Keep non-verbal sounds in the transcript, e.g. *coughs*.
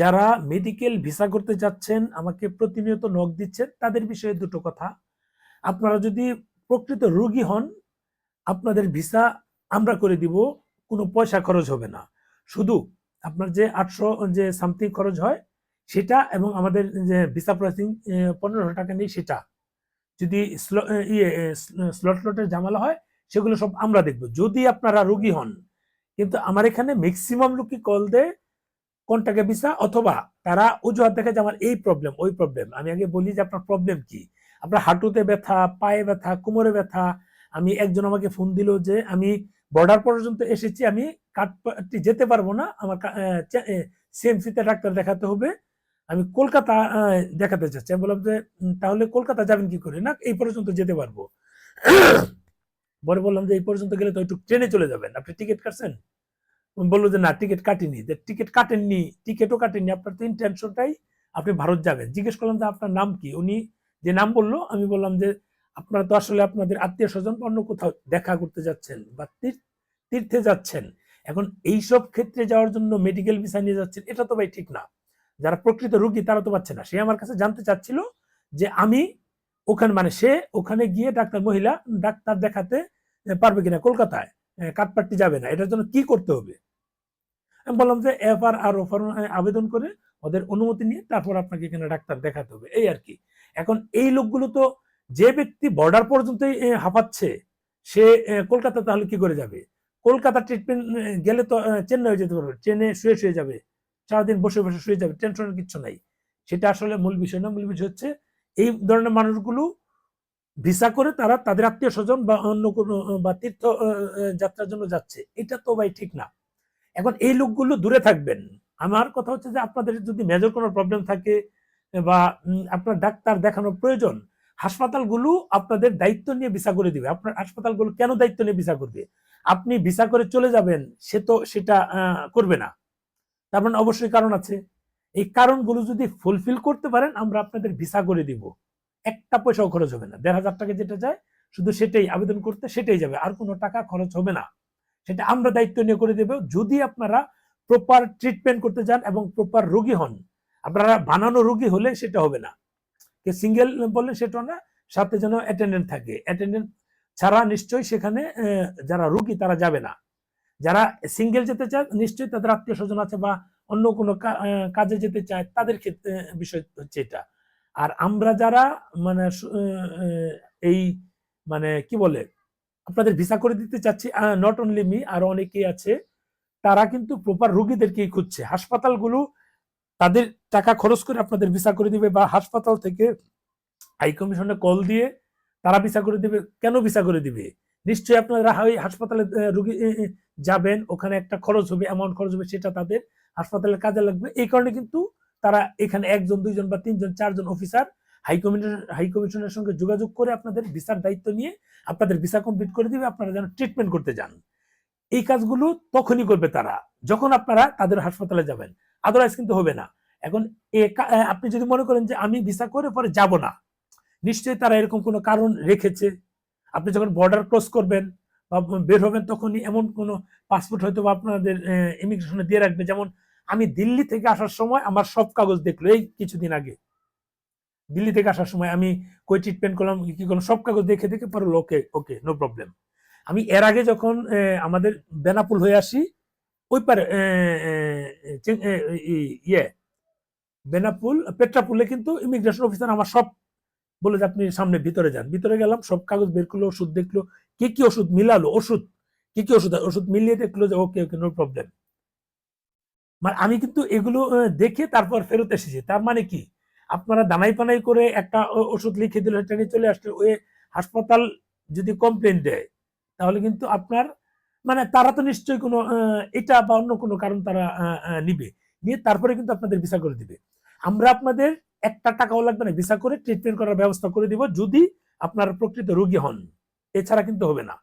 যারা medical visa করতে যাচ্ছেন, আমাকে প্রতিনিয়ত নক দিচ্ছেন, তাদের বিষয়ে দুটো কথা। আপনারা যদি প্রকৃত রোগী হন, আপনাদের ভিসা আমরা করে দিব, কোনো পয়সা খরচ হবে না। শুধু আপনার যে আটশো, যে সামথিং খরচ হয়, সেটা এবং আমাদের যে ভিসা প্রসেসিং পনেরোশো টাকা নেই, সেটা। যদি ইয়ে স্লট স্লটের ঝামেলা হয়, সেগুলো সব আমরা দেখব। যদি আপনারা রোগী হন, কিন্তু আমার এখানে ম্যাক্সিমাম লোকই কল দেয় কন্টাকে ভিসা অথবা তারা অজুহাত দেখে যে আমার এই প্রবলেম ওই প্রবলেম আমি আগে বলি যে আপনার প্রবলেম কি? আপনার হাঁটুতে ব্যথা, পায়ে ব্যথা, কোমরে ব্যথা। আমি একজন আমাকে ফোন দিল যে আমি বর্ডার পর্যন্ত এসেছি, আমি কাঠপাটি যেতে পারব না, আমার সিএমসিতে ডাক্তার দেখাতে হবে। আমি কলকাতা দেখাতে চাচ্ছি। আমি বললাম যে তাহলে কলকাতা যাবেন কি করে? না, এই পর্যন্ত যেতে পারব। *coughs* পরে বললাম যে, এই পর্যন্ত গেলে তো একটু ট্রেনে চলে যাবেন। আপনি টিকিট কাটছেন? বলল যে, না টিকিট কাটেনি। যে টিকিট কাটেননি টিকিটও কাটেননি। আপনার তো ইন্টেনশনটাই আপনি ভারত যাবেন। জিজ্ঞেস করলাম যে, আপনার নাম কি? উনি যে নাম বলল, আমি বললাম যে, আপনারা তো আসলে আপনাদের আত্মীয় স্বজন অন্য কোথাও দেখা করতে যাচ্ছেন বা তীর- তীর্থে যাচ্ছেন। এখন এইসব ক্ষেত্রে যাওয়ার জন্য মেডিকেল ভিসা নিয়ে যাচ্ছেন, এটা তো ভাই ঠিক না। যারা প্রকৃত রোগী, তারা তো পাচ্ছে না। সে আমার কাছে জানতে চাচ্ছিল যে, আমি ওখানে মানে সে ওখানে গিয়ে ডাক্তার, মহিলা, ডাক্তার দেখাতে পারবে কিনা কলকাতায়? কাঠপাট্টি যাবে না। এটার জন্য কি করতে হবে? আমি বললাম যে এফআর আর আর ওফার আবেদন করে ওদের অনুমতি নিয়ে তারপর আপনাকে এখানে ডাক্তার দেখাতে হবে। এই আর কি। এখন এই লোকগুলো তো যে ব্যক্তি বর্ডার পর্যন্তই হাঁপাচ্ছে, সে কলকাতা তাহলে কি করে যাবে? কলকাতা ট্রিটমেন্ট গেলে তো চেন্নাই যেতে পারবে। ট্রেনে শুয়ে শুয়ে যাবে, সারাদিন বসে বসে শুয়ে যাবে টেনশনের কিছু নাই। সেটা আসলে মূল বিষয় না, মূল বিষয় হচ্ছে এই ধরনের মানুষগুলো ভিসা করে তারা তাদের আত্মীয় স্বজন বা অন্য কোনো, বা তীর্থ যাত্রার জন্য যাচ্ছে। এটা তো ভাই ঠিক না। এখন এই লোকগুলো দূরে থাকবেন। আমার কথা হচ্ছে যে আপনাদের যদি মেজর কোনো প্রবলেম থাকে, বা আপনার ডাক্তার দেখানোর প্রয়োজন, হাসপাতালগুলো আপনাদের দায়িত্ব নিয়ে ভিসা করে দিবে। আপনার হাসপাতালগুলো কেন দায়িত্ব নিয়ে ভিসা করবে? আপনি ভিসা করে চলে যাবেন, সে তো সেটা করবে না। তার মানে অবশ্যই কারণ আছে। এই কারণগুলো যদি ফুলফিল করতে পারেন, আমরা আপনাদের ভিসা করে দিব। একটা পয়সাও খরচ হবে না। দেড় হাজার টাকা যেটা যায়, শুধু সেটাই আবেদন করতে সেটাই যাবে। আর কোনো টাকা খরচ হবে না। সেটা আমরা দায়িত্ব নিয়ে করে দেব। যদি আপনারা প্রপার ট্রিটমেন্ট করতে যান এবং প্রপার রোগী হন, আপনারা বানানো রোগী হলে সেটা হবে না। কে সিঙ্গেল বললে সেটা না, সাথে যেন অ্যাটেন্ডেন্ট থাকে। অ্যাটেন্ডেন্ট ছাড়া নিশ্চয়ই সেখানে যারা রুগী তারা যাবে না। যারা সিঙ্গেল যেতে চায়, নিশ্চয়ই তাদের আত্মীয় স্বজন আছে বা অন্য কোনো কাজে যেতে চায়, তাদের ক্ষেত্রে বিষয় হচ্ছে এটা। আর আমরা যারা মানে এই মানে কি বলে আপনাদের ভিসা করে দিতে চাচ্ছি নট অনলি মি আরও অনেকেই আছে। তারা কিন্তু প্রপার রোগীদেরকেই খুঁজছে। হাসপাতালগুলো তাদের টাকা খরচ করে আপনাদের ভিসা করে দিবে বা হাসপাতাল থেকে হাই কমিশনে কল দিয়ে তারা ভিসা করে দিবে। কেন ভিসা করে দিবে? নিশ্চয়ই আপনারা ওই হাসপাতালে রুগী যাবেন, ওখানে একটা খরচ হবে অ্যামাউন্ট খরচ হবে, সেটা তাদের হাসপাতালে কাজে লাগবে। এই কারণে কিন্তু তারা এখানে একজন, দুইজন বা তিনজন, চারজন অফিসার হাই কমিশনের সঙ্গে যোগাযোগ করে আপনাদের ভিসার দায়িত্ব নিয়ে আপনাদের ভিসা কমপ্লিট করে দিবে, আপনারা যেন ট্রিটমেন্ট করতে যান। এই কাজগুলো তখনই করবে তারা, যখন আপনারা তাদের হাসপাতালে যাবেন। আদারওয়াইজ কিন্তু হবে না। এখন আপনি যদি মনে করেন যে আমি ভিসা করে পরে যাব না, নিশ্চয়ই তারা এরকম কোনো কারণ রেখেছে। আপনি যখন বর্ডার ক্রস করবেন বা বের হবেন তখনই এমন কোনো পাসপোর্ট হয়তো বা আপনাদের ইমিগ্রেশনে দিয়ে রাখবে। যেমন আমি দিল্লি থেকে আসার সময় আমার সব কাগজ দেখল, এই কিছুদিন আগে। দিল্লি থেকে আসার সময় আমি কই ট্রিটমেন্ট করলাম, কি করলাম, সব কাগজ দেখে দেখে পরে ওকে ওকে নো প্রবলেম আমি এর আগে যখন আমাদের বেনাপুল হয়ে আসি, ওই পারে ইয়ে বেনাপুল পেট্রাপুলে কিন্তু ইমিগ্রেশন অফিসার আমার সব বলে যে, আপনি সামনে ভিতরে যান। ভিতরে গেলাম, সব কাগজ বের করল, ওষুধ দেখল, কি কি ওষুধ মিলালো, ওষুধ, কি কি ওষুধ ওষুধ মিলিয়ে দেখল যে ওকে ওকে নো প্রবলেম মানে আমি কিন্তু এগুলো দেখে তারপর ফেরত এসেছি। তার মানে কি? আপনারা দানাই পানাই করে একটা ওষুধ লিখে দিল এটা নিয়ে চলে আসলে ওই হাসপাতাল যদি কমপ্লেন দেয়, তাহলে কিন্তু আপনার মানে তারা তো নিশ্চয়ই কোনো এটা বা অন্য কোনো কারণ তারা নিবে। নিয়ে তারপরে কিন্তু আপনাদের ভিসা করে দিবে। আমরা আপনাদের একটা টাকাও লাগবে না ভিসা করে ট্রিটমেন্ট করার ব্যবস্থা করে দিব যদি আপনার প্রকৃত রোগী হন। এছাড়া কিন্তু হবে না।